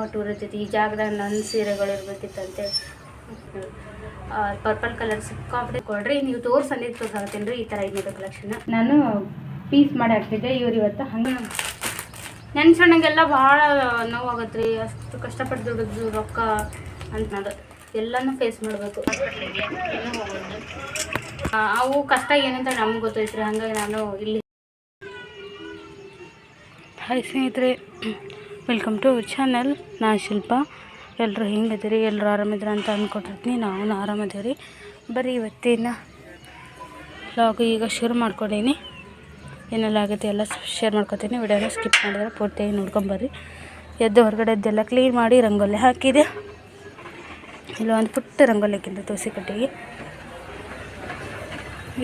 ಹೊಟ್ಟು ಉರಿತೈತಿ ಈ ಜಾಗದಾಗ ನನ್ನ ಸೀರೆಗಳು ಇರ್ಬೇಕಿತ್ತಂತೆ ಪರ್ಪಲ್ ಕಲರ್ ಸಿಕ್ಕಾಪಟ್ಟೆ ಕೊಡ್ರಿ ನೀವು ತೋರ್ಸ್ ಅಂದಿದ್ದು ತೋರ್ಸಾಕತ್ತೀನಿ ರೀ ಈ ಥರ ಐನೂರು ಕಲೆಕ್ಷನ್ ನಾನು ಪೀಸ್ ಮಾಡಿ ಹಾಕ್ತಿದ್ದೆ ಇವ್ರು ಇವತ್ತು ಹಂಗೆ. ನೆನ್ಸಣ್ಣಗೆಲ್ಲ ಭಾಳ ನೋವಾಗತ್ತೆ ರೀ ಅಷ್ಟು ಕಷ್ಟಪಟ್ಟು ದುಡಿದು ರೊಕ್ಕ ಅಂತ ನಾನು ಎಲ್ಲನೂ ಫೇಸ್ ಮಾಡಬೇಕು. ಅವು ಕಷ್ಟ ಏನಂತ ನಮ್ಗೆ ಗೊತ್ತೈತ್ರಿ ಹಂಗಾಗಿ ನಾನು ಇಲ್ಲಿ. ಹಾಯ್ ಸ್ನೇಹಿತರೆ ವೆಲ್ಕಮ್ ಟು ಅವರ್ ಚಾನಲ್ ನಾ ಶಿಲ್ಪ. ಎಲ್ಲರೂ ಹೆಂಗದಿರಿ ಎಲ್ಲರೂ ಆರಾಮಿದ್ರ ಅಂತ ಅಂದ್ಕೊಟ್ಟಿರ್ತೀನಿ ನಾವು ಆರಾಮದೇವ್ರಿ. ಬರೀ ಇವತ್ತಿನ ಲಾಗು ಈಗ ಶುರು ಮಾಡ್ಕೊಂಡೀನಿ. ಏನೆಲ್ಲ ಆಗುತ್ತೆ ಎಲ್ಲ ಶೇರ್ ಮಾಡ್ಕೊತೀನಿ. ವಿಡಿಯೋನ ಸ್ಕಿಪ್ ಮಾಡಿದ್ರೆ ಪೂರ್ತಿಯಾಗಿ ನೋಡ್ಕೊಂಬರ್ರಿ. ಎದ್ದು ಹೊರಗಡೆ ಎದ್ದೆಲ್ಲ ಕ್ಲೀನ್ ಮಾಡಿ ರಂಗೋಲಿ ಹಾಕಿದೆ. ಇಲ್ಲ ಒಂದು ಪುಟ್ಟ ರಂಗೋಲಿ ಹಾಕಿದ್ದೆ ತುಳಸಿ ಕಟ್ಟಿಗೆ.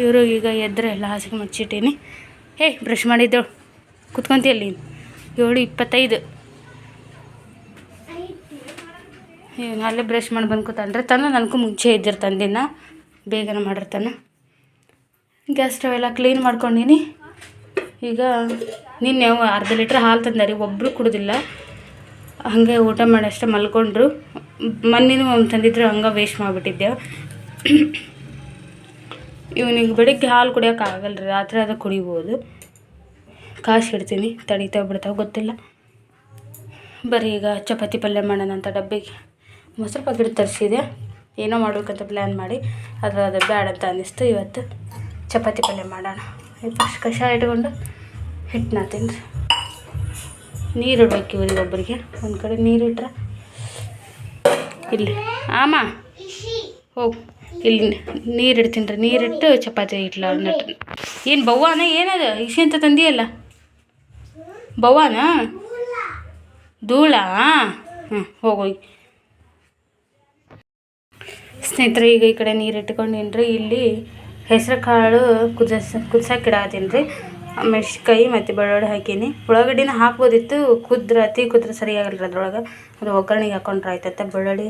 ಇವರು ಈಗ ಎದ್ರೆ ಎಲ್ಲ ಹಾಸಿಗೆ ಮುಚ್ಚಿಟ್ಟೀನಿ. ಹೇ ಬ್ರಷ್ ಮಾಡಿದ್ದೆವು ಕುತ್ಕೊಂತೀಯಲ್ಲಿ ಏಳು ಇಪ್ಪತ್ತೈದು. ಅಲ್ಲೇ ಬ್ರಷ್ ಮಾಡಿ ಬಂದು ಕೂತಾನ್ರಿ ತಾನು ನನಗೂ ಮುಂಚೆ ಇದ್ದಿರ್ತಾನೆ ದಿನ. ಬೇಗನೆ ಮಾಡಿರ್ತಾನೆ ಗ್ಯಾಸ್ ಸ್ಟವ್ ಕ್ಲೀನ್ ಮಾಡ್ಕೊಂಡಿನಿ. ಈಗ ನಿನ್ನೆ ಅರ್ಧ ಲೀಟ್ರ್ ಹಾಲು ತಂದಾರಿ. ಒಬ್ಬರು ಕುಡ್ದಿಲ್ಲ. ಹಾಗೆ ಊಟ ಮಾಡಿ ಅಷ್ಟೇ ಮಲ್ಕೊಂಡ್ರು. ಮೊನ್ನೆನೂ ಒಂದು ತಂದಿದ್ರು, ಹಂಗೆ ವೇಸ್ಟ್ ಮಾಡಿಬಿಟ್ಟಿದ್ದೆ. ಇವನಿಗೆ ಬೆಳಿಗ್ಗೆ ಹಾಲು ಕುಡಿಯೋಕ್ಕಾಗಲ್ಲ ರೀ ರಾತ್ರಿ ಅದು ಕುಡಿಬೋದು. ಕಾಸು ಇಡ್ತೀನಿ. ತಡಿತಾ ಬಿಡ್ತಾವೆ ಗೊತ್ತಿಲ್ಲ. ಬರೀ ಈಗ ಚಪಾತಿ ಪಲ್ಯ ಮಾಡೋಣ ಅಂತ ಡಬ್ಬಿಗೆ. ಮೊಸರು ಪಾಕಿಟ್ ತರಿಸಿದೆ. ಏನೋ ಮಾಡ್ಬೇಕಂತ ಪ್ಲ್ಯಾನ್ ಮಾಡಿ. ಅದು ಅದು ಬೇಡ ಅಂತ ಅನ್ನಿಸ್ತು. ಇವತ್ತು ಚಪಾತಿ ಪಲ್ಯ ಮಾಡೋಣ. ಫಸ್ಟ್ ಕಷಾಯ ಇಟ್ಕೊಂಡು ಹಿಟ್ಟು ನಾತೀನಿ ರೀ ನೀರು ಇಡ್ಬೇಕು ಇವ್ರಿಗೆ ಒಬ್ಬರಿಗೆ. ಒಂದು ಕಡೆ ನೀರು ಇಟ್ರೆ ಇಲ್ಲಿ. ಆಮ, ಹೋಗಿ. ಇಲ್ಲಿ ನೀರು ಇಡ್ತೀನಿ. ರೀ ನೀರಿಟ್ಟು ಚಪಾತಿ ಇಟ್ಲ ನಟ್ರಿ ಏನು ಬವ್ವಾನ? ಏನದು? ಇಸಿ ಅಂತ ತಂದಿಯಲ್ಲ? ಬವ್ವಾನ? ಧೂಳ ಹಾಂ ಹೋಗೋಗಿ ಸ್ನೇಹಿತರೆ, ಈಗ ಈ ಕಡೆ ನೀರು ಇಟ್ಕೊಂಡೀನಿ ಇಲ್ಲಿ ಹೆಸ್ರು ಕಾಳು ಕುದಿಸ್ ಕುದ್ಸಕ್ಕೆ ಇಡಾತೀನಿ ರೀ ಮೆಣ್ಸಿನ್ಕಾಯಿ ಮತ್ತು ಬೆಳ್ಳುಳ್ಳಿ ಹಾಕೀನಿ. ಉಳ್ಳಾಗಡ್ಡಿನ ಹಾಕ್ಬೋದಿತ್ತು, ಕುದ್ರೆ, ಅತಿ ಕುದ್ರೆ ಸರಿಯಾಗಲ್ಲ ಅದ್ರೊಳಗೆ. ಅದು ಒಗ್ಗರಣೆಗೆ ಹಾಕೊಂಡ್ರೆ ಆಯ್ತತ್ತೆ ಬೆಳ್ಳುಳ್ಳಿ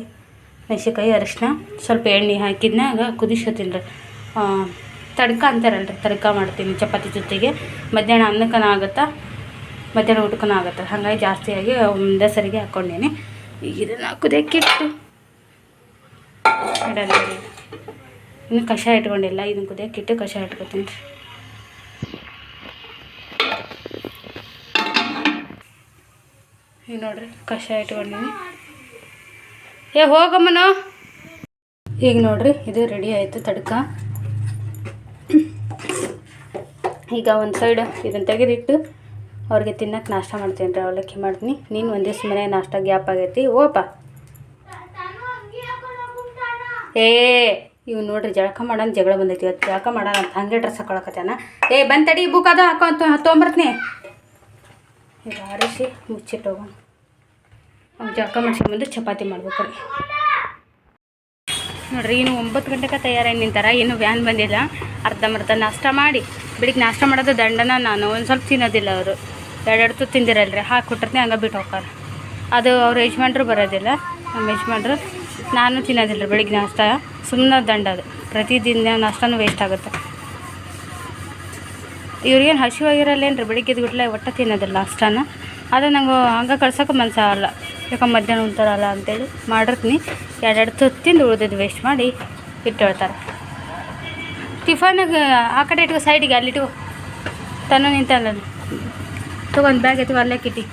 ಮೆಣ್ಸಿನ್ಕಾಯಿ ಅರಿಶಿನ ಸ್ವಲ್ಪ ಎಣ್ಣೆ ಹಾಕಿದ್ನಾಗ ಕುದಿಸ್ಕೊತೀನಿ ರೀ ತಡ್ಕ ಅಂತಾರಲ್ಲ ರೀ ತಡ್ಕ ಮಾಡ್ತೀನಿ ಚಪಾತಿ ಜೊತೆಗೆ. ಮಧ್ಯಾಹ್ನ ಅನ್ನಕ್ಕನ ಆಗುತ್ತಾ? ಮಧ್ಯಾಹ್ನ ಊಟಕ್ಕನ ಆಗುತ್ತೆ? ಹಾಗಾಗಿ ಜಾಸ್ತಿಯಾಗಿ ಒಂದೇ ಸರಿಗೆ ಹಾಕ್ಕೊಂಡೇನಿ ಈಗ ಇದನ್ನು ಕುದಿಯೋಕ್ಕಿಟ್ಟು ಇಡಲ್ಲ ಇನ್ನು ಕಷಾಯ ಇಟ್ಕೊಂಡಿಲ್ಲ, ಇದನ್ನು ಕುದಿಯೋಕ್ಕಿಟ್ಟು ಕಷಾಯ ಇಟ್ಕೊತೀನಿ. ರೀ ಈಗ ನೋಡ್ರಿ, ಕಷಾಯ ಇಟ್ಕೊಂಡೀನಿ. ಏ, ಹೋಗಮ್ಮನೋ? ಈಗ ನೋಡ್ರಿ, ಇದು ರೆಡಿ ಆಯಿತು ತಡ್ಕ. ಈಗ ಒಂದು ಸೈಡ್ ಇದನ್ನು ತೆಗೆದಿಟ್ಟು ಅವ್ರಿಗೆ ತಿನ್ನಕ್ಕೆ ನಾಷ್ಟ ಮಾಡ್ತೀನಿ ರೀ, ಅವಲಕ್ಕಿ ಮಾಡ್ತೀನಿ. ನೀನು ಒಂದು ಮನೆ ನಾಷ್ಟ ಗ್ಯಾಪ್ ಆಗೈತಿ ಓಪ ಏ, ಇವ್ ನೋಡ್ರಿ ಜಳಕ ಮಾಡೋಣ ಜಗಳ ಬಂದೈತಿ ಇವತ್ತು ಜಳಕ ಮಾಡೋಣ ಅಂತ ಹಂಗೆ ಡ್ರೆಸ್ ಹಾಕೊಳಕತ್ತಾನ ಏ, ಬಂದ್ ತಡಿ, ಬುಕ್ ಅದ ಹಾಕೋ ತೊಗೊಂಬರ್ತೀನಿ ಆರಿಸಿ ಮುಚ್ಚಿಟ್ಟು ಹೋಗೋಣ ಅವ್ನು ಜಳಕ ಮಾಡ್ಸ್ಕೊಂಬಂದು ಚಪಾತಿ ಮಾಡ್ಬೇಕ್ರಿ. ನೋಡ್ರಿ, ಇನ್ನು ಒಂಬತ್ತು ಗಂಟೆಗೆ ತಯಾರಾಗಿ ನಿಂತಾರ, ಇನ್ನು ವ್ಯಾನ್ ಬಂದಿಲ್ಲ. ಅರ್ಧಂಬರ್ಧ ನಾಷ್ಟ ಮಾಡಿ ಬೆಳಿಗ್ಗೆ ನಾಷ್ಟ ಮಾಡೋದು ದಂಡನ ನಾನು, ಒಂದು ಸ್ವಲ್ಪ ತಿನ್ನೋದಿಲ್ಲ ಅವರು. ಎರಡೆರಡು ತಿಂದಿರಲ್ರಿ, ಹಾಕಿ ಕೊಟ್ಟಿರ್ತೀನಿ, ಹಂಗೆ ಬಿಟ್ಟು ಹೋಗ್ತಾರೆ. ಅದು ಅವ್ರ ಯಜಮಾನ್ರು ಬರೋದಿಲ್ಲ ನಮ್ಮ ಯಜಮಾನ್ರು. ನಾನು ತಿನ್ನೋದಿಲ್ಲ, ಬೆಳಿಗ್ಗೆ ನಾಷ್ಟ. ಸುಮ್ಮನೆ ದಂಡ ಅದು. ಪ್ರತಿದಿನ ನಾಷ್ಟನೂ ವೇಸ್ಟ್ ಆಗುತ್ತೆ. ಇವ್ರಿಗೇನು ಹಸಿವಾಗಿರಲ್ಲೇನು ರೀ ಬೆಳಿಗ್ಗೆ ಎದ್ಬಿಟ್ಲೆ ಒಟ್ಟು ತಿನ್ನೋದಿಲ್ಲ ನಾಷ್ಟಾನ. ಆದರೆ ನಂಗೆ ಹಂಗೆ ಕಳ್ಸೋಕೆ ಮನಸ್ಸಾಗಲ್ಲ ಯಾಕೆ ಮಧ್ಯಾಹ್ನ ಉಂತಾರಲ್ಲ ಅಂತೇಳಿ ಮಾಡಿರ್ತೀನಿ. ಎರಡೆರಡು ತುತ್ತು ತಿಂದು ಉಳ್ದಿದ್ದು ವೇಸ್ಟ್ ಮಾಡಿ ಇಟ್ಟು ಹೇಳ್ತಾರೆ ಟಿಫನ್ಗೆ ಆ ಕಡೆ ಇಟ್ಕೋ ಸೈಡಿಗೆ ಅಲ್ಲಿ ಇಟ್ಕೋ. ತನ್ನ ನಿಂತಲ್ಲ. ತಗೊಂಡು ಬ್ಯಾಗ್ ಐತಿ ಅಲ್ಲೇ ಕಿಟ್ಟಿ.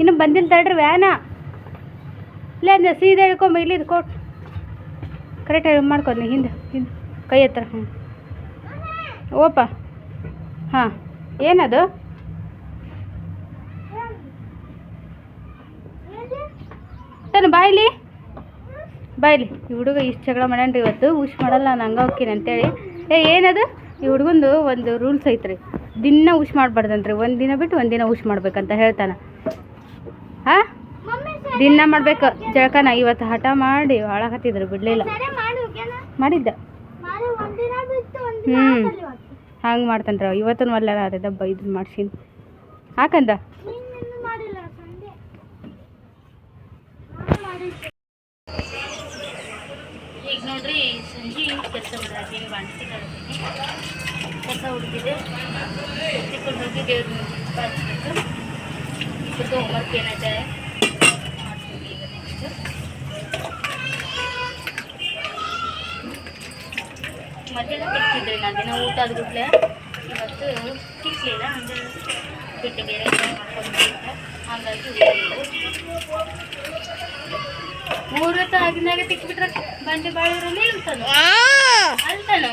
ಇನ್ನು ಬಂದಿಲ್ಲ ತಡ್ರಿ ವ್ಯಾನ. ಇಲ್ಲ, ಅಂದರೆ ಸೀದಾ ಹಿಡ್ಕೊಂಬ ಇಲ್ಲಿ ಕೊಟ್ ಕರೆಕ್ಟಾಗಿ ಮಾಡ್ಕೊಂಡು ಹಿಂದೆ ಹಿಂದೆ, ಕೈ ಹತ್ರ ಹ್ಞೂ ಓಪ, ಹಾಂ, ಏನದು? ತಾನು ಬಾಯ್ಲಿ? ಬಾಯ್ಲಿ. ಈ ಹುಡುಗ ಇಷ್ಟು ಜಗಳ ಮಾಡ್ಯಾನ್ರಿ ಇವತ್ತು ಉಷ್ ಮಾಡಲ್ಲ, ನಾನು ಹಂಗೆ ಹೋಗ್ತೀನಿ ಅಂತೇಳಿ. ಏ, ಏನದು? ಈ ಹುಡುಗಂದು ಒಂದು ರೂಲ್ಸ್ ಐತ್ರಿ. ದಿನ ಉಷ್ ಮಾಡಬಾರ್ದಂತ್ರಿ. ಒಂದು ದಿನ ಬಿಟ್ಟು ಒಂದಿನ ಉಷ್ ಮಾಡ್ಬೇಕಂತ ಹೇಳ್ತಾನೆ. ಹಾಂ? ದಿನ ಮಾಡ್ಬೇಕು. ಜಳಕನ ಇವತ್ತು ಹಠ ಮಾಡಿ ಹಾಳಾಕತ್ತಿದ್ರು ಬಿಡಲಿಲ್ಲ. ಮಾಡಿದ್ದ. ಹ್ಞೂ ಹಂಗೆ ಮಾಡ್ತಾನ್ರ ಅವ ಇವತ್ತು. ಒಳ್ಳೆ ಅದೇ ದಬ್ಬ ಇದನ್ನ ಮಾಡ್ಸಿನಿ ಹಾಕಂದ ಈಗ ನೋಡ್ರಿ ಸಂಜೆ ಕೆಲಸ ಮಾಡತ್ತೀನಿ ಬಾಂಡ್ತಿ ಕೆಲಸ ಹುಡುಕಿದೆ. ಎತ್ತಿಕೊಂಡು ಹೋಗಿ ದೇವ್ರ ಹಚ್ಬೇಕು ಹೋಮ್ವರ್ಕ್ ಏನೈತೆ ಮಾಡ್ತೀವಿ ಈಗ ನೆಕ್ಸ್ಟ್ ಮಧ್ಯಾಹ್ನ ತಿಕ್ತಿದ್ರಿ ನಾನು. ದಿನ ಊಟ ಆದ್ಬಿಟ್ಲೆ ಇವತ್ತು ತಿಕ್ಲಿಲ್ಲ ಅಂದರೆ ಬಿಟ್ಟು ಬೇರೆ ಮಾಡ್ಕೊಂಡು ಹಾಗಾಗಿ ಮೂರತ್ತು ಆಗಿನಾಗ ತಿಕ್ಬಿಟ್ರೆ ಬಂಡೆ ಬಾಳಿರಲ್ಲ ಇಲ್ತಾನು ಅಲ್ತಾನು.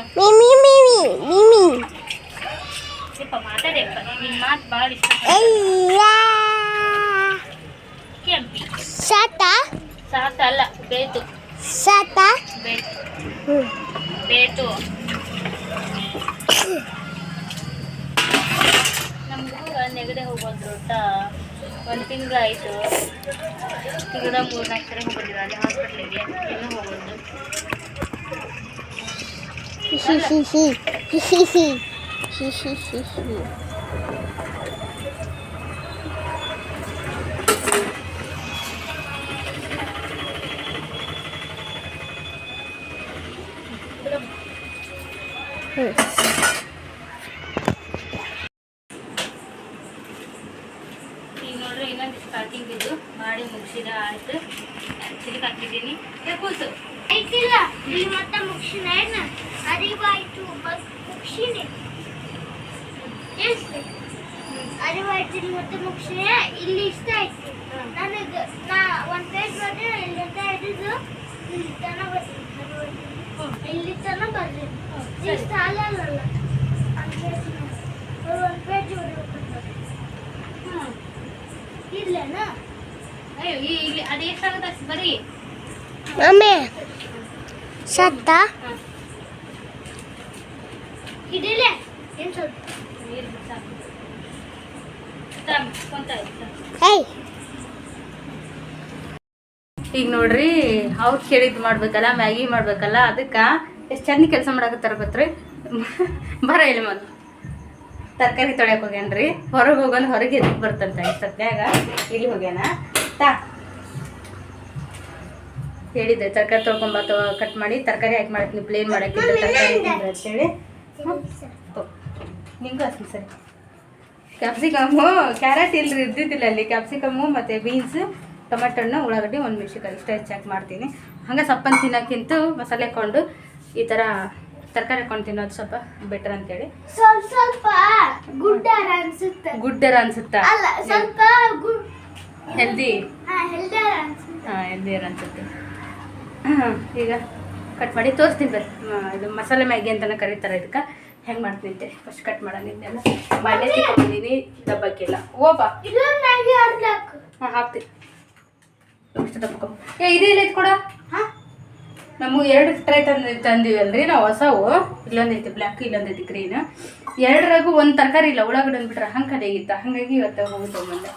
ಯಪ್ಪ ಮಾತಾಡ್ಯಪ್ಪ ನಿನ್ನ ಮಾತು ಭಾಳ ಇಷ್ಟ. ಕೆಂಪಿ. Sata. ಸಾತ ಅಲ್ಲ ಬೇತು. ಸಾತ? ಬೇತು. ಬೇತು. ನಮ್ಗೆ ನೆಗಡಿ ಹೋಗೋದು ದೊಡ್ಡ ಒಂದು ತಿಂಗಳ ಮೂರು ನಾಲ್ಕು ಸರಿ ಹೋಗೋದಿಲ್ಲ ಅಲ್ಲಿ ಹಾಸ್ಪಿಟ್ಲಿಗೆ ಇನ್ನೂ ಹೋಗೋದು hi, hi. Hi, hi, hi. Hi, hi, hi, hi. Hmm. ಈಗ ನೋಡ್ರಿ ಇನ್ನೊಂದು ಸ್ಟಾರ್ಟಿಂಗ್ ಇದು ಮಾಡಿ ಮುಗಿಸಿದ ಚಿಲಿಕ್ ಹಾಕಿದ್ದೀನಿ ಕೂಸು ಆಯ್ತಿಲ್ಲ. ಇಲ್ಲಿ ಮತ್ತೆ ಮುಗಿಸಿನ ಏನು? ಅರಿವಾಯ್ತು ಮುಗಿಸಿನಿ ಎಷ್ಟು? ಅರಿವಾಯ್ತು ಇಲ್ಲಿ ಮತ್ತೆ ಮುಗಿಸಿನ ಇಲ್ಲಿ ಇಷ್ಟ ಆಯ್ತು. ನನಗೆ ನಾ ಒಂದು ಪೇಜ್ ಬರ್ರಿ ಇಲ್ಲಿಂದ ಹಿಡಿದು ಇಲ್ಲಿ ತನಕ ಬರ್ತೀನಿ ಇಲ್ಲಿ ತನಕ ಬರ್ರಿ ಇಷ್ಟ ಅಲ್ಲಲ್ಲ. ಒಂದು ಪೇಜ್ ಇಲ್ಲಿ ಅದು ಎಷ್ಟಾಗುತ್ತೆ ಅಷ್ಟು ಬರೀ ಮಮ್ಮಿ ಸತ್ತ ಈಗ ನೋಡ್ರಿ ಅವ್ರು ಕೇಳಿದ್ ಮಾಡ್ಬೇಕಲ್ಲ ಮ್ಯಾಗಿ ಮಾಡ್ಬೇಕಲ್ಲ ಅದಕ್ಕೆ ಎಷ್ಟು ಚಂದ ಕೆಲಸ ಮಾಡಕತ್ತಾರ ಗೊತ್ತ್ರಿ? ಬರ ಇಲ್ಲಿ ಮೊದಲು ತರಕಾರಿ ತೊಳೆಯಕ್ಕೆ ಹೋಗ್ಯಾನ್ರಿ. ಹೊರಗೆ ಹೋಗೋನ್ ಹೊರಗೆ ಎದಕ್ಕೆ ಬರ್ತಂತ ಸದ್ಯಾಗ. ಇಲ್ಲಿ ಹೋಗ್ಯಾನ. ತಾ ಹೇಳಿದ್ದೆ ತರಕಾರಿ ತೊಳ್ಕೊಂಬತ್ತ ಕಟ್ ಮಾಡಿ ತರಕಾರಿ ಹಾಕಿ ಮಾಡ್ತೀನಿ ಪ್ಲೇನ್ ಮಾಡೋಕ್ಕೆ ತರಕಾರಿ ಹೇಳಿ. ಅಂತೇಳಿ ನಿಂಗೂ ಅಷ್ಟೇ ಸರಿ. ಕ್ಯಾಪ್ಸಿಕಮ್ಮು ಕ್ಯಾರೆಟ್ ಇಲ್ರಿ ಇದ್ದಿದ್ದಿಲ್ಲ ಅಲ್ಲಿ. ಕ್ಯಾಪ್ಸಿಕಮ್ಮು ಮತ್ತು ಬೀನ್ಸ್ ಟೊಮೆಟೊ ಹಣ್ಣು ಉಳ್ಳಾಗಡ್ಡಿ ಒಂದು ಮೆಣಸಿನ್ಕಾಯಿ ಇಷ್ಟ ಹೆಚ್ಚಾಗಿ ಮಾಡ್ತೀನಿ. ಹಂಗೆ ಸಪ್ಪನ್ ತಿನ್ನೋಕ್ಕಿಂತ ಮಸಾಲೆ ಹಾಕ್ಕೊಂಡು ಈ ಥರ ತರಕಾರಿ ಹಾಕೊಂಡು ತಿನ್ನೋದು ಸ್ವಲ್ಪ ಬೆಟರ್ ಅಂತೇಳಿ ಸ್ವಲ್ಪ ಸ್ವಲ್ಪ ಗುಡ್ಡಾರ ಅನ್ಸುತ್ತೆ. ಗುಡ್ಡರ ಅನ್ಸುತ್ತಾ? ಸ್ವಲ್ಪ ಹೆಲ್ದಿ ಹಾ ಹೆಲ್ಡಾರ ಅನ್ಸುತ್ತೆ. ಹಾಂ ಹೆಲ್ದಿಯರ್ ಅನ್ಸುತ್ತೆ. ಈಗ ಕಟ್ ಮಾಡಿ ತೋರಿಸ್ತೀನಿ ಬರ್ರಿ ಇದು ಮಸಾಲೆ ಮ್ಯಾಗಿ ಅಂತಲೇ ಕರೀತಾರೆ ಇದಕ್ಕೆ. ಹೆಂಗೆ ಮಾಡ್ತೀನಿ ಅಂತೆ ಫಸ್ಟ್ ಕಟ್ ಮಾಡೋಣ ತಿಕ್ಕೊಂಡಿದ್ದೀನಿ ಓ ಬಾ ಹಾಂ ಹಾಕ್ತೀನಿ ಅಷ್ಟು ತಪ್ಕೊ ಏ ಇದು ಇಲ್ಲ ಕೂಡ ಹಾ? ನಮ್ಮ ಎರಡು ಟ್ರೈ ತಂದು ತಂದಿವಲ್ರಿ ನಾವು ಹೊಸವು. ಇಲ್ಲೊಂದೈತಿ ಬ್ಲ್ಯಾಕ್ ಇಲ್ಲೊಂದೈತಿ ಗ್ರೀನ್ ಎರಡರಾಗೂ ಒಂದು ತರಕಾರಿ ಇಲ್ಲ ಉಳ್ಳಾಗಡ್ಡೆ ಅಂದ್ಬಿಟ್ರೆ ಹಂಗೆ ಕಡೆಗಿತ್ತ ಹಾಗಾಗಿ ಇವತ್ತು ಹೋಗಿ ತೊಗೊಂಬಂದೆ.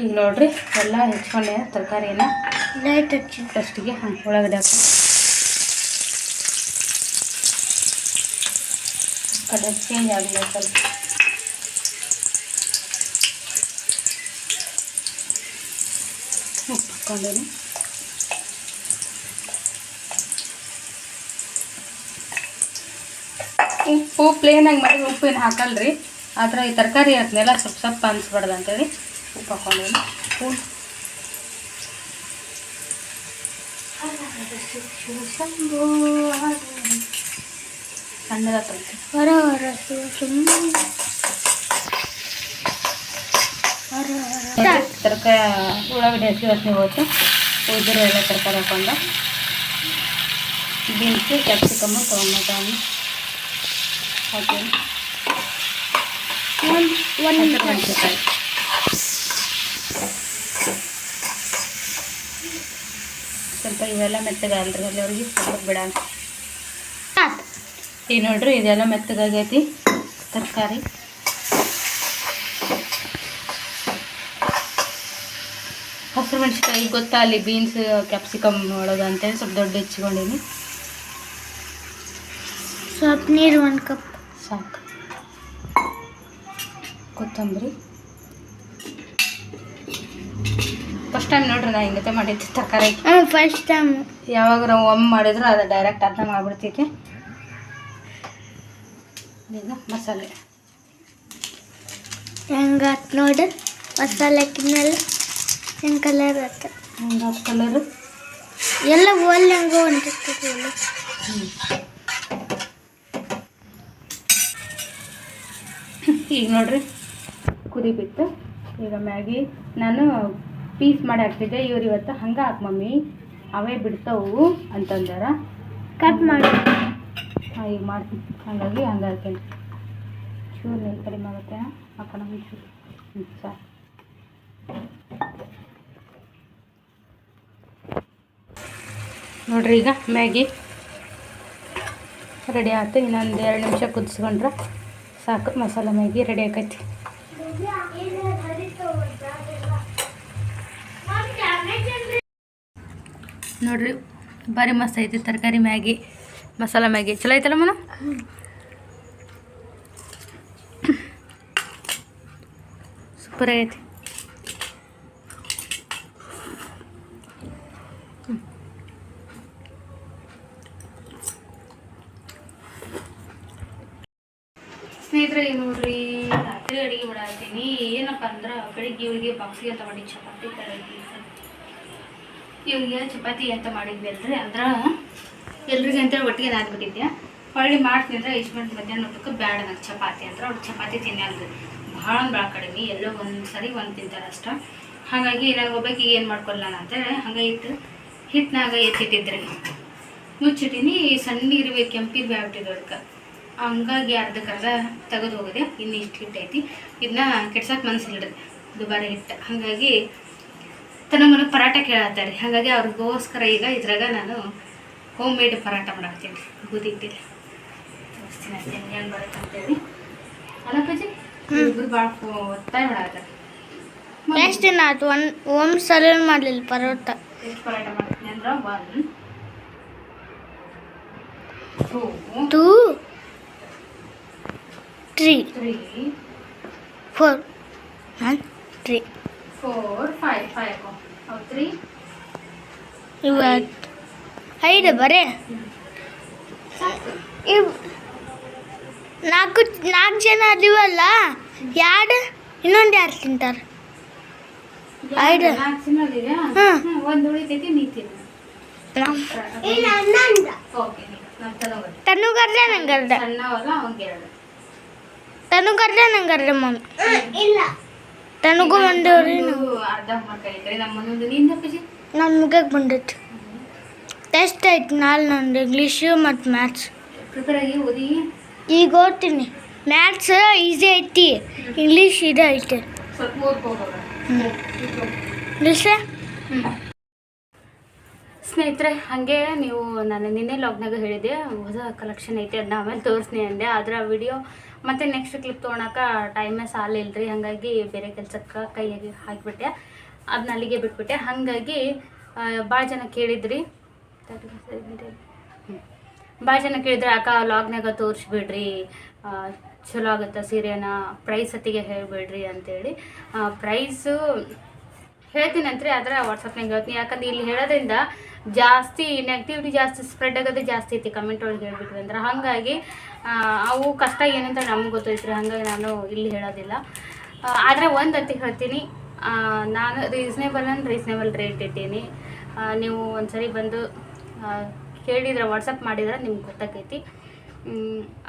ಈಗ ನೋಡ್ರಿ ಎಲ್ಲ ಹೆಚ್ಕೊಂಡೆ ತರಕಾರಿನ ಲೈಟ್ ಹಚ್ಚಿ. ಫಸ್ಟಿಗೆ ಹಾಂ ಹಾಕಿ. ಕಡೆ ಚೇಂಜ್ ಆಗಲಿ ಸ್ವಲ್ಪ. ಉಪ್ಪು ಹಾಕ್ಕೊಂಡೇನಿ. ಉಪ್ಪು ಪ್ಲೇನಾಗಿ ಮಾಡಿ ಉಪ್ಪು ಏನು ಹಾಕಲ್ರಿ. ಆದರೆ ಈ ತರಕಾರಿ ಹಾಕ್ನೆಲ್ಲ ಸ್ವಲ್ಪ ಸ್ವಲ್ಪ ಅನಿಸ್ಬಾರ್ದು ಅಂತೇಳಿ. ಉಪ್ಪು ಹಾಕ್ಕೊಂಡೇನಿ ಉಪ್ಪು ಸಣ್ಣದ ತಂತೆ ಹೊರ ಹೊರ ಸುಮ್ಮನೆ ಹೊರ ಹೊರ ತರಕಾರಿ ಉಳ್ಳಾಗಡ್ಡೆ ಹಸಿ ವಾಸನೆ ಹೋಯ್ತು ಉದ್ದಿರೋ ಎಲ್ಲ ತರಕಾರಿ ಹಾಕೊಂಡು ಬೀನ್ಸು ಕ್ಯಾಪ್ಸಿಕಮ್ಮು ಟೊಮೆಟೊ ಹಾಕಿ ಒಂದು ಒಂದು ಸ್ವಲ್ಪ ಇವೆಲ್ಲ ಮೆತ್ತಗಾಗಲ್ರಿ ಅಲ್ಲಿವರೆಗೆ ಸ್ವಲ್ಪ ಬಿಡೋಣ ಈಗ ನೋಡ್ರಿ ಇದೆಲ್ಲ ಮೆತ್ತಗಾಗೈತಿ ತರಕಾರಿ. ಹಸಿರು ಮೆಣಸಿನ್ಕಾಯಿ ಗೊತ್ತಾ ಅಲ್ಲಿ ಬೀನ್ಸ್ ಕ್ಯಾಪ್ಸಿಕಮ್ ಒಳಗೆ ಅಂತೇಳಿ ಸ್ವಲ್ಪ ದೊಡ್ಡ ಹೆಚ್ಚಿಕೊಂಡಿನಿ ಸ್ವಲ್ಪ ನೀರು ಒಂದು ಕಪ್. ಸಾಕು. ಕೊತ್ತಂಬರಿ. ಫಸ್ಟ್ ಟೈಮ್ ನೋಡ್ರಿ ನಾ ಹಿಂಗತೆ ಮಾಡಿದ್ದೆ ತರಕಾರಿ. ಹ್ಞೂ ಫಸ್ಟ್ ಟೈಮ್ ಯಾವಾಗ ನಾವು ಒಮ್ಮೆ ಮಾಡಿದ್ರು ಅದು ಡೈರೆಕ್ಟ್ ಅರ್ಧ ಮಾಡಿಬಿಡ್ತೈತಿ ಮಸಾಲೆ. ಹೆಂಗಾತ್ ನೋಡಿ ಮಸಾಲೆ ಹಾಕಿದ್ಮೇಲೆ ಹೆಂಗೆ ಕಲರ್ ಆತ? ಒಂದು ಕಲರು ಎಲ್ಲ ಒಳ್ಳೆ ಹಂಗೆ ಹೊಂಟಿರ್ತದೆ ಒಳ್ಳೆ ಈಗ ನೋಡ್ರಿ ಕುದಿ ಬಿಟ್ಟು ಈಗ ಮ್ಯಾಗಿ ನಾನು ಪೀಸ್ ಮಾಡಿ ಹಾಕ್ತಿದ್ದೆ. ಇವ್ರು ಇವತ್ತು ಹಂಗೆ ಹಾಕಿ ಮಮ್ಮಿ. ಅವೇ ಬಿಡ್ತಾವು ಅಂತಂದಾರ. ಕಟ್ ಮಾಡಿ. ಹಾಂ ಈಗ ಮಾಡ್ತೀನಿ ಹಂಗಾಗಿ ಹಂಗೆ ಹಾಕ್ತೀನಿ ಚೂರು ನೀರು ಕಡಿಮೆ ಆಗುತ್ತೆ. ಹಾಕೋಣ ಒಂಚೂರು ಹ್ಞೂ ಸಾಕು. ನೋಡ್ರಿ ಈಗ ಮ್ಯಾಗಿ ರೆಡಿ ಆಯ್ತು ಇನ್ನೊಂದು ಎರಡು ನಿಮಿಷ ಕುದಿಸ್ಕೊಂಡ್ರೆ ಸಾಕು. ಮಸಾಲೆ ಮ್ಯಾಗಿ ರೆಡಿ ಆಕೈತಿ. ನೋಡ್ರಿ ಭಾರಿ ಮಸ್ತ್ ಐತಿ ತರಕಾರಿ ಮ್ಯಾಗಿ, ಮಸಾಲ ಮ್ಯಾಗಿ. ಚಲೋ ಐತಲ್ಲ ಮನ? ಸೂಪರ್ ಆಗೈತಿ. ಸ್ನೇಹಿತರೆ ನೋಡ್ರಿ, ರಾತ್ರಿ ಅಡುಗೆ ಮಾಡಾತೀನಿ ಏನಪ್ಪ ಅಂದ್ರೆ, ಬೆಳಿಗ್ಗೆ ಇವರಿಗೆ ಬಾಕ್ಸಿಗೆ ತಗೊಂಡು ಚಪಾತಿ ತರಗಿ ಇವ್ರಿಗೆ ಚಪಾತಿ ಅಂತ ಮಾಡಿದ್ವಿ ಅಲ್ರಿ ಅಂದ್ರೆ ಎಲ್ರಿಗೆ ಅಂತ ಒಟ್ಟಿಗೆ ಅದಾಗ್ಬಿಟ್ಟಿದ್ದೆ ಹೊಳ್ಳಿ ಮಾಡ್ತೀನಿ ಅಂದ್ರೆ ಮಂದಿ ಮಧ್ಯಾಹ್ನ ಊಟಕ್ಕೆ ಬೇಡ ನಂಗೆ ಚಪಾತಿ ಅಂದ್ರೆ ಅವ್ರು ಚಪಾತಿ ತಿನ್ನಲ್ರಿ ಭಾಳ ಭಾಳ ಕಡಿಮೆ ಎಲ್ಲೋ ಒಂದು ಸರಿ ಒಂದು ತಿಂತಾರೆ ಅಷ್ಟ. ಹಾಗಾಗಿ ನನಗೆ ಒಬ್ಬಾಕಿಗೆ ಏನು ಮಾಡ್ಕೊಲ್ಲ ಅಂತೇಳಿ ಹಂಗೆ ಇಟ್ಟು ಹಿಟ್ಟಿನಾಗ ಎತ್ತಿಟ್ಟಿದ್ರೆ. ಮುಚ್ಚಿಟ್ಟಿನಿ ಸಣ್ಣ ಇರುವೆ ಕೆಂಪಿರ್ಬಿ ಆಗ್ಬಿಟ್ಟಿದ್ದು ಅದಕ್ಕೆ ಹಂಗಾಗಿ ಅರ್ಧಕ್ಕರ್ಧ ತೆಗೆದು ಹೋಗಿದೆ. ಇನ್ನು ಇಷ್ಟು ಹಿಟ್ಟೈತಿ ಇದನ್ನ ಕೆಡ್ಸಕ್ಕೆ ಮನಸ್ಸಿಲ್ರಿ ದುಬಾರಿ ಹಿಟ್ಟು ಹಾಗಾಗಿ ತನ್ನ ಮನೆ ಪರಾಟ ಕೇಳತ್ತಾರೆ ಹಾಗಾಗಿ ಅವ್ರಿಗೋಸ್ಕರ ಈಗ ಇದ್ರಾಗ ನಾನು ಹೋಮ್ ಮೇಡ್ ಪರಾಟ ಮಾಡಾಕ್ತೀನಿ ಗೋಧಿ ಹಿಟ್ಟಿಲ್ಲ ತೋರಿಸ್ತೀನಿ ಅಷ್ಟೇ ಹೆಂಗೆ ಬರುತ್ತೆ ಅಂತೇಳಿ. ಅಲ್ಲ ಪೂಜೆ ಇಬ್ಬರು ಭಾಳ ಒತ್ತಾಯ ಮಾಡಾಕ್ತಾರೆ ಎಷ್ಟು ದಿನ ಆಯ್ತು ಒಂದು ಒಂದು ಸಲ ಮಾಡಲಿಲ್ಲ ಪರೋಟ. ಎಷ್ಟು ಪರಾಟ ಮಾಡ್ತೀನಿ ಅಂದ್ರೆ one two three three four one three four five five ಅವು ತ್ರೀ ಇವತ್ತು. ಐದು ಬರೇ. ಇವ್ ನಾಲ್ಕು ನಾಲ್ಕು ಜನ ಅದೀವಲ್ಲ? ಎರಡು ಇನ್ನೊಂದು ಯಾರು ತಿಂತಾರೆ? ಐದು. ಒಂದು ಉಳಿತೈತಿ ನೀ ತಿನ್ನು. ತನುಗರ್ದೆ ನಂಗರ್ದೆ. ತನುಗರ್ದೆ ನಂಗರ್ದೆ ಮಮ್ಮಿ ಇಲ್ಲ. ತನಗೂ ಬಂದವ್ರಿ ನನ್ನ ಮುಗಕ್ಕೆ ಬಂದಿತ್ತು ಟೆಸ್ಟ್ ಐತಿ ನಾಳೆ ನಂದು ಇಂಗ್ಲೀಷು ಮತ್ತು ಮ್ಯಾಥ್ಸ್ ಈಗ ಓದ್ತೀನಿ. ಮ್ಯಾಥ್ಸ್ ಈಸಿ ಐತಿ. ಇಂಗ್ಲೀಷ್ ಇದು ಐತೆ. ಹ್ಞೂ ಇಂಗ್ಲೀಷ್ ಸ್ನೇಹಿತರೆ, ಹಾಗೆ ನೀವು ನಾನು ನಿನ್ನೆ ಲಾಗ್ನಾಗ ಹೇಳಿದೆ ಹೊಸ ಕಲೆಕ್ಷನ್ ಐತೆ ಅದನ್ನ ಆಮೇಲೆ ತೋರಿಸ್ನಿ ಅಂದೆ. ಅದರ ವಿಡಿಯೋ ಮತ್ತು ನೆಕ್ಸ್ಟ್ ಕ್ಲಿಪ್ ತೊಗೊಳಕ್ಕೆ ಟೈಮೇ ಸಾಲಿಲ್ಲ ರೀ ಹಾಗಾಗಿ ಬೇರೆ ಕೆಲಸಕ್ಕೆ ಕೈಯಾಗಿ ಹಾಕಿಬಿಟ್ಟೆ. ಅದನ್ನ ಅಲ್ಲಿಗೆ ಬಿಟ್ಬಿಟ್ಟೆ. ಹಾಗಾಗಿ ಭಾಳ ಜನ ಕೇಳಿದ್ರಿ. ಭಾಳ ಜನ ಕೇಳಿದ್ರೆ, ಅಕ್ಕ ಲಾಗ್ನಾಗ ತೋರಿಸ್ಬಿಡ್ರಿ. ಚಲೋ ಆಗುತ್ತೆ ಸೀರೆನ. ಪ್ರೈಸ್ ಹೊತ್ತಿಗೆ ಹೇಳಿಬಿಡ್ರಿ ಅಂತೇಳಿ. ಪ್ರೈಸು ಹೇಳ್ತೀನಂತ್ರಿ, ಆದರೆ ಆದ್ರೆ ವಾಟ್ಸಪ್ನಾಗ ಹೇಳ್ತೀನಿ. ಯಾಕಂದ್ರೆ ಇಲ್ಲಿ ಹೇಳೋದ್ರಿಂದ ಜಾಸ್ತಿ ನೆಗೆಟಿವಿಟಿ ಜಾಸ್ತಿ ಸ್ಪ್ರೆಡ್ ಆಗೋದೇ ಜಾಸ್ತಿ ಐತಿ ಕಮೆಂಟ್ ಒಳಗೆ ಹೇಳ್ಬಿಟ್ವಿ ಅಂದ್ರೆ. ಹಾಗಾಗಿ ಅವು ಕಷ್ಟ ಏನಂತ ನಮ್ಗೆ ಗೊತ್ತೈತ್ರಿ. ಹಾಗಾಗಿ ನಾನು ಇಲ್ಲಿ ಹೇಳೋದಿಲ್ಲ. ಆದರೆ ಒಂದು ಅಂತ ಹೇಳ್ತೀನಿ. ನಾನು ರೀಸ್ನೇಬಲ್ ಅಂಡ್ ರೀಸ್ನೇಬಲ್ ರೇಟ್ ಇಟ್ಟೀನಿ. ನೀವು ಒಂದ್ಸರಿ ಬಂದು ಕೇಳಿದ್ರೆ ವಾಟ್ಸಪ್ ಮಾಡಿದ್ರೆ ನಿಮ್ಗೆ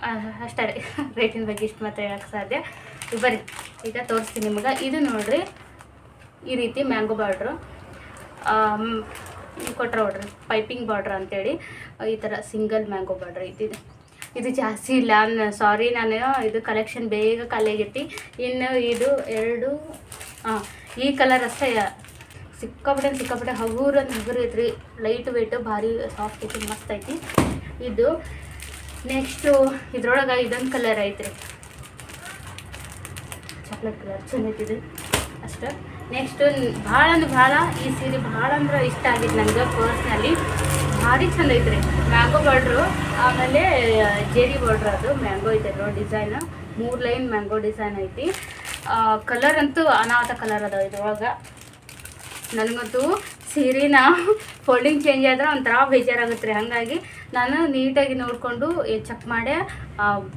ಆ, ಅಷ್ಟೇ ರೇಟಿನ ಬಗ್ಗೆ ಇಷ್ಟು ಮಾತ್ರ ಹೇಳಕ್ಕೆ ಸಾಧ್ಯ. ಬರ್ರಿ ಈಗ ತೋರಿಸ್ತೀನಿ ನಿಮಗೆ. ಇದು ನೋಡ್ರಿ ಈ ರೀತಿ ಮ್ಯಾಂಗೋ ಬಾರ್ಡ್ರು ಕೊಟ್ರೆ ನೋಡ್ರಿ ಪೈಪಿಂಗ್ ಬಾರ್ಡ್ರ್ ಅಂತೇಳಿ, ಈ ಥರ ಸಿಂಗಲ್ ಮ್ಯಾಂಗೋ ಬಾರ್ಡ್ರ್ ಇದ್ದಿದೆ. ಇದು ಜಾಸ್ತಿ ಇಲ್ಲ ಸಾರಿ ನಾನು, ಇದು ಕಲೆಕ್ಷನ್ ಬೇಗ ಖಾಲಿ ಆಗೈತಿ ಇನ್ನು ಇದು ಎರಡು ಹಾಂ ಈ ಕಲರ್ ಅಷ್ಟೇ, ಸಿಕ್ಕಾಪಟ್ಟೆ ಸಿಕ್ಕಾಪಟ್ಟೆ ಹಗುರು ಅಂತ ಹಗುರು ಐತ್ರಿ ಲೈಟ್ ವೆಯ್ಟು ಭಾರಿ ಸಾಫ್ಟ್ ಐತಿ, ಮಸ್ತ್ ಐತಿ. ಇದು ನೆಕ್ಸ್ಟು ಇದ್ರೊಳಗೆ ಇದೊಂದು ಕಲರ್ ಐತ್ರಿ. ಚಾಕ್ಲೇಟ್ ಕಲರ್ ಚೆನ್ನೈತಿದೆ ಅಷ್ಟೇ. ನೆಕ್ಸ್ಟ್ ಭಾಳ ಅಂದ್ರೆ ಭಾಳ, ಈ ಸೀರೆ ಭಾಳ ಅಂದ್ರೆ ಇಷ್ಟ ಆಗಿದೆ ನನಗೆ ಪರ್ಸ್ನಲ್ಲಿ ಭಾರಿ ಚಂದ ಐತ್ರಿ. ಮ್ಯಾಂಗೋ ಬಾರ್ಡ್ರು ಆಮೇಲೆ ಜೇರಿ ಬಾರ್ಡ್ರ್ ಅದು ಮ್ಯಾಂಗೋ ಐತೆ ನೋಡಿ ಡಿಸೈನ್ ಮೂರು ಲೈನ್ ಮ್ಯಾಂಗೋ ಡಿಸೈನ್ ಐತಿ. ಕಲರ್ ಅಂತೂ ಅನಾಥ ಕಲರ್ ಅದಾವ ಇದ್ರೊಳಗೆ. ನನಗಂತೂ ಸೀರೆನ ಫೋಲ್ಡಿಂಗ್ ಚೇಂಜ್ ಆದ್ರೆ ಒಂಥರ ಬೇಜಾರಾಗುತ್ತೆ ರೀ. ಹಾಗಾಗಿ ನಾನು ನೀಟಾಗಿ ನೋಡಿಕೊಂಡು ಚೆಕ್ ಮಾಡಿ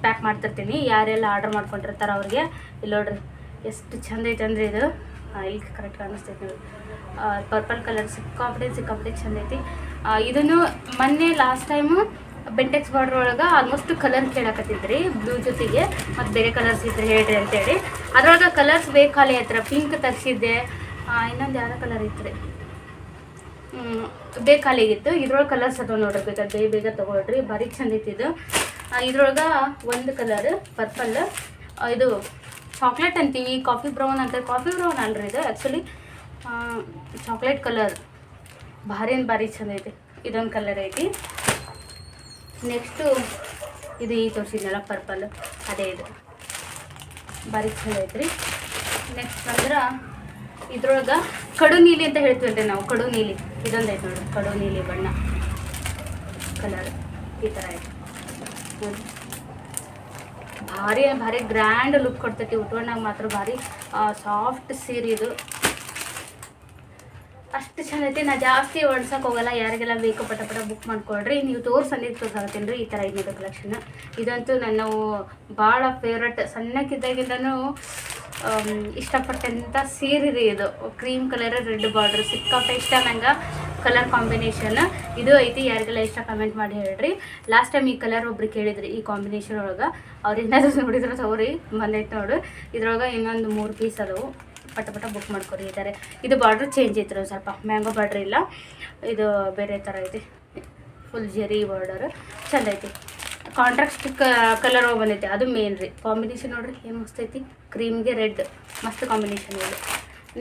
ಪ್ಯಾಕ್ ಮಾಡ್ತಿರ್ತೀನಿ. ಯಾರೆಲ್ಲ ಆರ್ಡ್ರ್ ಮಾಡ್ಕೊಂಡಿರ್ತಾರೆ ಅವ್ರಿಗೆ. ಇಲ್ಲಿ ನೋಡ್ರಿ, ಎಷ್ಟು ಚಂದ ಐತೆ ಅಂದ್ರೆ ಇದು. ಈಗ ಕರೆಕ್ಟ್ ಕಾಣಿಸ್ತೈತೆ ಪರ್ಪಲ್ ಕಲರ್ ಸಿಕ್ಕಾಪಟ್ಟೆ ಸಿಕ್ಕಾಪಟ್ಟೆ ಚಂದ ಐತಿ. ಇದನ್ನು ಮೊನ್ನೆ ಲಾಸ್ಟ್ ಟೈಮು ಬೆಂಟೆಕ್ಸ್ ಬಾರ್ಡ್ರ್ ಒಳಗೆ ಆಲ್ಮೋಸ್ಟ್ ಕಲರ್ ಕೇಳಕತ್ತಿದ್ರಿ ಬ್ಲೂ ಜೊತೆಗೆ, ಮತ್ತು ಬೇರೆ ಕಲರ್ಸ್ ಇದ್ರೆ ಹೇಳ್ರಿ ಅಂತೇಳಿ. ಅದ್ರೊಳಗೆ ಕಲರ್ಸ್ ಬೇಕಾಲೆ ಹತ್ರ ಪಿಂಕ್ ತರಿಸಿದ್ದೆ ಇನ್ನೊಂದು ಯಾರ ಕಲರ್ ಇತ್ತು ಬೇಕಾಲಿಗಿತ್ತು ಇದ್ರೊಳಗೆ ಕಲರ್ಸ್ ಅದಾವ ನೋಡ್ರಿ, ಬೇಗ ಬೇಗ ತೊಗೊಳ್ರಿ. ಭಾರಿ ಚಂದ ಇತ್ತು ಇದು. ಇದ್ರೊಳಗೆ ಒಂದು ಕಲರ್ ಪರ್ಪಲ್ ಇದು ಚಾಕ್ಲೇಟ್ ಅಂತೀವಿ ಕಾಫಿ ಬ್ರೌನ್ ಅಂತ ಕಾಫಿ ಬ್ರೌನ್ ಅಲ್ರಿ ಇದು ಆ್ಯಕ್ಚುಲಿ ಚಾಕ್ಲೇಟ್ ಕಲರ್ ಭಾರಿ ಭಾರಿ ಚಂದ ಐತಿ. ಇದೊಂದು ಕಲರ್ ಐತಿ. ನೆಕ್ಸ್ಟು ಇದು ಈ ತೋರಿಸಿದ್ನಲ್ಲ ಪರ್ಪಲ್ ಅದೇ ಇದು. ಭಾರಿ ಚಂದ ಐತ್ರಿ. ನೆಕ್ಸ್ಟ್ ಅಂದ್ರೆ ಇದ್ರೊಳಗೆ ಕಡು ನೀಲಿ ಅಂತ ಹೇಳ್ತೀವಲ್ರಿ ನಾವು, ಕಡು ನೀಲಿ. ಇದೊಂದು ಐತೆ ನೋಡಿ ಕಡು ನೀಲಿ ಬಣ್ಣ. ಕಲರ್ ಈ ಥರ ಐತೆ. ಭಾರಿ ಭಾರಿ ಗ್ರ್ಯಾಂಡ್ ಲುಕ್ ಕೊಡ್ತೈತಿ. ಉಟ್ಕೊಂಡಾಗ ಮಾತ್ರ ಭಾರಿ ಸಾಫ್ಟ್ ಸೀರೆ ಇದು. ಅಷ್ಟು ಚಂದ ಐತಿ. ನಾ ಜಾಸ್ತಿ ಒಡ್ಸಕ್ಕೆ ಹೋಗಲ್ಲ. ಯಾರಿಗೆಲ್ಲ ಬೇಕು, ಪಟ ಪಟ ಬುಕ್ ಮಾಡ್ಕೊಳ್ರಿ. ನೀವು ತೋರ್ಸಂದಿದ್ದು ತೋರ್ಸಾಗತ್ತೇನು ರೀ ಈ ಥರ ಐನೂರು ಕಲೆಕ್ಷನ್ ಇದಂತೂ ನನ್ನ ಭಾಳ ಫೇವ್ರೆಟ್ ಸಣ್ಣಕ್ಕಿದ್ದಾಗಿಂದನೂ ಇಷ್ಟಪಟ್ಟಂಥ ಸೀರೆ ರೀ ಇದು. ಕ್ರೀಮ್ ಕಲರ್ ರೆಡ್ ಬಾರ್ಡ್ರ್ ಸಿಕ್ಕಾಪಟ್ಟೆ ಇಷ್ಟ ನಂಗೆ. Colour combination. ಇದು ಐತಿ, ಯಾರಿಗೆಲ್ಲ ಇಷ್ಟ ಕಮೆಂಟ್ ಮಾಡಿ ಹೇಳ್ರಿ. ಲಾಸ್ಟ್ ಟೈಮ್ ಈ ಕಲರ್ ಒಬ್ರು ಕೇಳಿದ್ರಿ ಈ ಕಾಂಬಿನೇಷನ್ ಒಳಗೆ. ಅವ್ರು ಏನಾದ್ರು ನೋಡಿದ್ರು ಸೌರಿ ಬಂದೈತೆ ನೋಡು. ಇದ್ರೊಳಗೆ ಇನ್ನೊಂದು ಮೂರು ಪೀಸ್ ಅದಾವು. ಪಟ ಪಟ ಬುಕ್ ಮಾಡ್ಕೊರಿ ಇದ್ದಾರೆ ಇದು ಬಾರ್ಡ್ರ್ ಚೇಂಜ್ ಐತ್ರಿ ಸ್ವಲ್ಪ. ಮ್ಯಾಂಗೋ ಬಾರ್ಡ್ರ್ ಇಲ್ಲ. ಇದು ಬೇರೆ ಥರ ಐತಿ. ಫುಲ್ ಜೆರಿ ಬಾರ್ಡರ್ ಚಂದ ಐತಿ. ಕಾಂಟ್ರಾಕ್ಟ್ ಕಲರ್ ಬಂದೈತಿ. ಅದು ಮೇನ್ ರೀ. ಕಾಂಬಿನೇಷನ್ ನೋಡ್ರಿ, ಏನು ಮಸ್ತ್ ಐತಿ. ಕ್ರೀಮ್ಗೆ ರೆಡ್ ಮಸ್ತ್ ಕಾಂಬಿನೇಷನ್ ಇದೆ.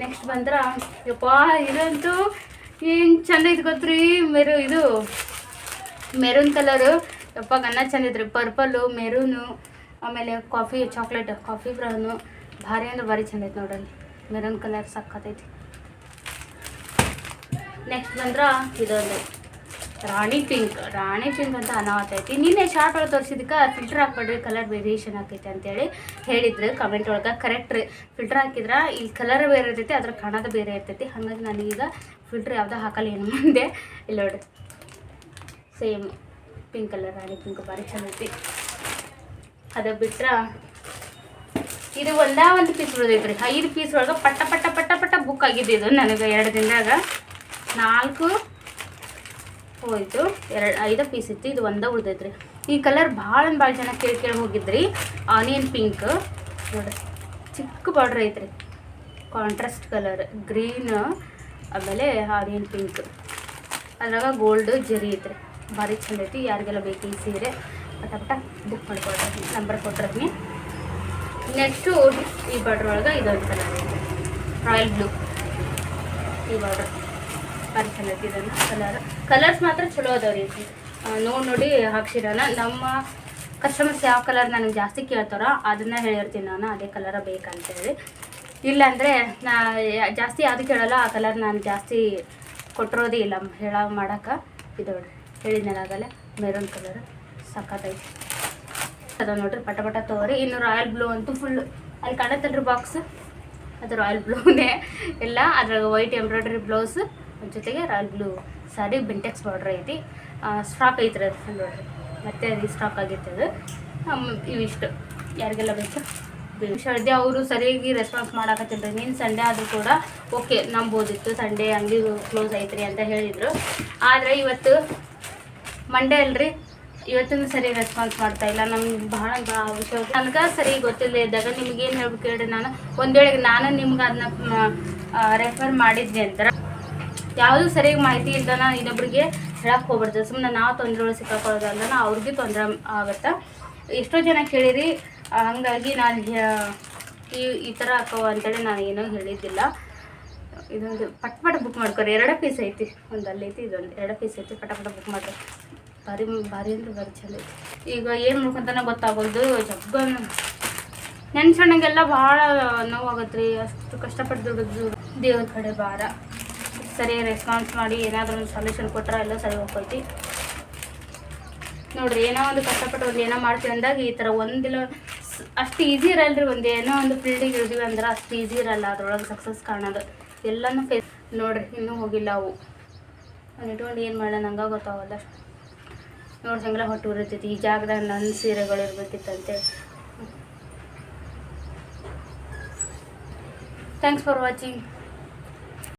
ನೆಕ್ಸ್ಟ್ ಬಂದ್ರೆ, ಯಪ್ಪ, ಇದಂತೂ ಏನು ಚಂದ ಗೊತ್ತ್ರಿ? ಮೆರು ಇದು ಮೆರೂನ್ ಕಲರು ಯಪ್ಪ ಗನ್ನ ಚಂದ ಪರ್ಪಲ್ ಪರ್ಪಲ್ಲು ಮೆರೂನು ಆಮೇಲೆ ಕಾಫಿ ಚಾಕ್ಲೇಟ್ ಕಾಫಿ ಬ್ರೌನು ಭಾರಿ ಅಂದ್ರೆ ಭಾರಿ ಚಂದ ನೋಡ್ರಿ ಮೆರೂನ್ ಕಲರ್ ಸಕ್ಕತ್ತೈತಿ ನೆಕ್ಸ್ಟ್ ಬಂದ್ರೆ ಇದೊಂದು ರಾಣಿ ಪಿಂಕ್ ರಾಣಿ ಪಿಂಕ್ ಅಂತ ಅನಾವತ್ ಐತಿ. ನಿನ್ನೆ ಶಾರ್ಟ್ ಒಳಗೆ ತೋರಿಸಿದಕ್ಕೆ ಫಿಲ್ಟರ್ ಹಾಕ್ಬೇಡ್ರಿ ಕಲರ್ ವೇರಿಯೇಷನ್ ಆಕೈತೆ ಅಂತೇಳಿ ಹೇಳಿದ್ರು ಕಮೆಂಟ್ ಒಳಗೆ. ಕರೆಕ್ಟ್ ಫಿಲ್ಟರ್ ಹಾಕಿದ್ರೆ ಈ ಕಲರ್ ಬೇರೆ ಇರ್ತೈತಿ, ಅದ್ರ ಕಣದ ಬೇರೆ ಇರ್ತೈತಿ. ಹಾಗಾಗಿ ನಾನೀಗ ಫಿಲ್ಟರ್ ಯಾವುದೋ ಹಾಕಲ್ಲ ಏನು ಮುಂದೆ ಇಲ್ಲ ನೋಡಿ. Same pink colour rani pink ಭಾರಿ ಐತಿ ಅದು ಬಿಟ್ರೆ ಇದು ಒಂದೇ ಒಂದು ಪೀಸ್ ಉಳಿದೈತ್ರಿ ಐದು ಪೀಸ್ ಒಳಗೆ ಪಟ್ಟ ಪಟ್ಟ ಪಟ್ಟ ಪಟ್ಟ ಬುಕ್ ಆಗಿದೆ ಇದು ನನಗೆ ಎರಡು ದಿನದಾಗ. ನಾಲ್ಕು, ಹೋಯಿತು, ಎರಡು, ಐದು ಪೀಸ್ ಇತ್ತು. ಇದು ಒಂದೇ ಉಳ್ದೈತ್ರಿ ಈ ಕಲರ್ ಭಾಳ ಭಾಳ ಜನ ಕೇಳಿ ಕೇಳಿ ಹೋಗಿದ್ರಿ ಆನಿಯನ್ ಪಿಂಕ್ ನೋಡಿ. ಚಿಕ್ಕ ಬಾರ್ಡ್ರ್ ಐತ್ರಿ. ಕಾಂಟ್ರಾಸ್ಟ್ ಕಲರ್ ಗ್ರೀನ್ ಆಮೇಲೆ ಆನಿಯನ್ ಪಿಂಕ್ ಅದ್ರಾಗ ಗೋಲ್ಡ್ ಜರಿ ಐತ್ರಿ. ಭಾರಿ ಚಂದ ಐತಿ. ಯಾರಿಗೆಲ್ಲ ಬೇಕು ಈ ಸೀರೆ ಪಟ ಪಟ ಬುಕ್ ಮಾಡ್ಕೊಡ್ತೀನಿ. ನಂಬರ್ ಕೊಟ್ಟಿರ್ತೀನಿ. ನೆಕ್ಸ್ಟು ಈ ಬಾರ್ಡ್ರ್ ಒಳಗೆ ಇದೊಂದು ಕಲರ್ ರಾಯಲ್ ಬ್ಲೂ ಈ ಬಾರ್ಡ್ರ್ ಭಾರಿ ಚಂದ ಐತಿ ಇದನ್ನು ಕಲರ್ ಕಲರ್ಸ್ ಮಾತ್ರ ಚಲೋ ಅದಾವ್ರಿ ನೋಡಿ ನೋಡಿ ಹಾಕ್ಸಿರೋಣ ನಮ್ಮ ಕಸ್ಟಮರ್ಸ್ ಯಾವ ಕಲರ್ ನನಗೆ ಜಾಸ್ತಿ ಕೇಳ್ತಾರೋ ಅದನ್ನ ಹೇಳಿರ್ತೀನಿ ನಾನು. ಅದೇ ಕಲರ ಬೇಕಂತೇಳಿ. ಇಲ್ಲಾಂದರೆ ನಾ ಜಾಸ್ತಿ ಯಾವುದು ಕೇಳಲ್ಲ ಆ ಕಲರ್ ನಾನು ಜಾಸ್ತಿ ಕೊಟ್ಟಿರೋದೇ ಇಲ್ಲ. ಹೇಳ ಮಾಡೋಕೆ ಇದು ಹೇಳಿದ್ನಲ್ಲ ಆಗಲ್ಲ ಮೆರೂನ್ ಕಲರ್ ಸಕ್ಕತ್ತೈತಿ ಅದ ನೋಡ್ರಿ ಪಟ ಪಟ ತಗೋರಿ ಇನ್ನು ರಾಯಲ್ ಬ್ಲೂ ಅಂತೂ ಫುಲ್ ಅಲ್ಲಿ ಕಾಣತ್ತಲ್ರಿ ಬಾಕ್ಸ್ ಅದು ರಾಯಲ್ ಬ್ಲೂನೇ ಎಲ್ಲ ಅದ್ರಾಗ ವೈಟ್ ಎಂಬ್ರಾಯ್ಡ್ರಿ ಬ್ಲೌಸ್ ಜೊತೆಗೆ royal blue sari Bintex border ಐತಿ. ಸ್ಟಾಕ್ ಐತ್ರಿ ಅದು ನೋಡ್ರಿ. ಮತ್ತೆ ಅದು ಸ್ಟಾಕ್ ಅದು ಆಮ್, ಇವಿಷ್ಟು. ಯಾರಿಗೆಲ್ಲ ಬೇಕು? ಶರ್ದಿ ಅವರು ಸರಿಯಾಗಿ ರೆಸ್ಪಾನ್ಸ್ ಮಾಡಾಕತ್ತಿಲ್ರಿ ನೀನು ಸಂಡೇ ಆದರೂ ಕೂಡ ಓಕೆ ನಂಬೋದಿತ್ತು. ಸಂಡೇ ಅಂಗಡಿ ಕ್ಲೋಸ್ ಐತ್ರಿ ಅಂತ ಹೇಳಿದರು. ಆದರೆ ಇವತ್ತು ಮಂಡೇ ಅಲ್ರಿ ಇವತ್ತಿನ ಸರಿ ರೆಸ್ಪಾನ್ಸ್ ಮಾಡ್ತಾ ಇಲ್ಲ. ನಮ್ಗೆ ಬಹಳ ಅವಶ್ಯ ನನಗೆ ಸರಿ ಗೊತ್ತಿಲ್ಲ ಇದ್ದಾಗ ನಿಮ್ಗೆ ಏನು ಹೇಳ್ಬೇಕು ಹೇಳ್ರಿ ನಾನು? ಒಂದು ವೇಳೆ ನಾನು ನಿಮ್ಗೆ ಅದನ್ನ ರೆಫರ್ ಮಾಡಿದ್ದೆ ಅಂತ ಯಾವುದು ಸರಿಯಾಗಿ ಮಾಹಿತಿ ಇಲ್ದನ ಇನ್ನೊಬ್ರಿಗೆ ಹೇಳಕ್ಕೆ ಹೋಗ್ಬಾರ್ದು. ಸುಮ್ಮನೆ ನಾವು ತೊಂದರೆ ಸಿಕ್ಕಾಕೊಳ್ಳೋದಲ್ಲ ಅವ್ರಿಗೆ ತೊಂದರೆ ಆಗುತ್ತೆ? ಎಷ್ಟೋ ಜನ ಕೇಳಿರಿ ಹಾಗಾಗಿ ನಾನು ಈ ಈ ಥರ ಹಾಕೋ ಅಂತೇಳಿ ನಾನು ಏನೂ ಹೇಳಿದ್ದಿಲ್ಲ. ಇದೊಂದು ಪಟಪಟ ಬುಕ್ ಮಾಡ್ಕೊರಿ. ಎರಡು ಪೀಸ್ ಐತಿ. ಒಂದು ಅಲ್ಲಿ ಐತಿ, ಇದೊಂದು. ಎರಡು ಪೀಸ್ ಐತಿ. ಪಟಪಟ ಪಟ ಬುಕ್ ಮಾಡ್ರಿ. ಭಾರಿ ಭಾರಿ ಅಂದ್ರೆ ಭಾರಿ ಚಂದ ಐತಿ. ಈಗ ಏನು ಮಾಡ್ಕೊಂತಾನೆ ಗೊತ್ತಾಗೋದು ಜಗ್ಗ ನೆನ್ಸಣ್ಣಗೆಲ್ಲ ಭಾಳ ನೋವಾಗತ್ತೆ ರೀ ಅಷ್ಟು ಕಷ್ಟಪಟ್ಟು ದುಡಿದು ದೇವ್ರ ಕಡೆ ಭಾರ. ಸರಿ ರೆಸ್ಪಾನ್ಸ್ ಮಾಡಿ ಏನಾದರೂ ಒಂದು ಸೊಲ್ಯೂಷನ್ ಕೊಟ್ಟರೆ ಎಲ್ಲ ಸರಿ ಹೋಗ್ತೈತಿ. ನೋಡ್ರಿ, ಏನೋ ಒಂದು ಕಷ್ಟಪಟ್ಟು ಒಂದು ಏನೋ ಮಾಡ್ತೀವಿ ಅಂದಾಗ ಈ ಥರ ಒಂದಿಲ್ಲ ಅಷ್ಟು ಈಸಿ ಇರಲ್ರಿ ಒಂದು, ಏನೋ ಒಂದು ಫೀಲ್ಡಿಗೆ ಇಳಿದೀವಿ ಅಂದ್ರೆ ಅಷ್ಟು ಈಸಿ ಇರಲ್ಲ, ಅದ್ರೊಳಗೆ ಸಕ್ಸಸ್ ಕಾಣೋದು. ಎಲ್ಲನೂ ಫೇಸ್ ನೋಡ್ರಿ, ಇನ್ನೂ ಹೋಗಿಲ್ಲ ಅವು. ಅವ್ನು ಇಟ್ಕೊಂಡು ಏನು ಮಾಡೋಣ ನಂಗೆ ಗೊತ್ತಾವಲ್ಲ ನೋಡಿ ಹಂಗೆಲ್ಲ ಹೊಟ್ಟು ಉರಿತೈತಿ, ಈ ಜಾಗದಾಗ ನನ್ನ ಸೀರೆಗಳು ಇರ್ಬೇಕಿತ್ತಂತೇಳಿ ಥ್ಯಾಂಕ್ಸ್ ಫಾರ್ ವಾಚಿಂಗ್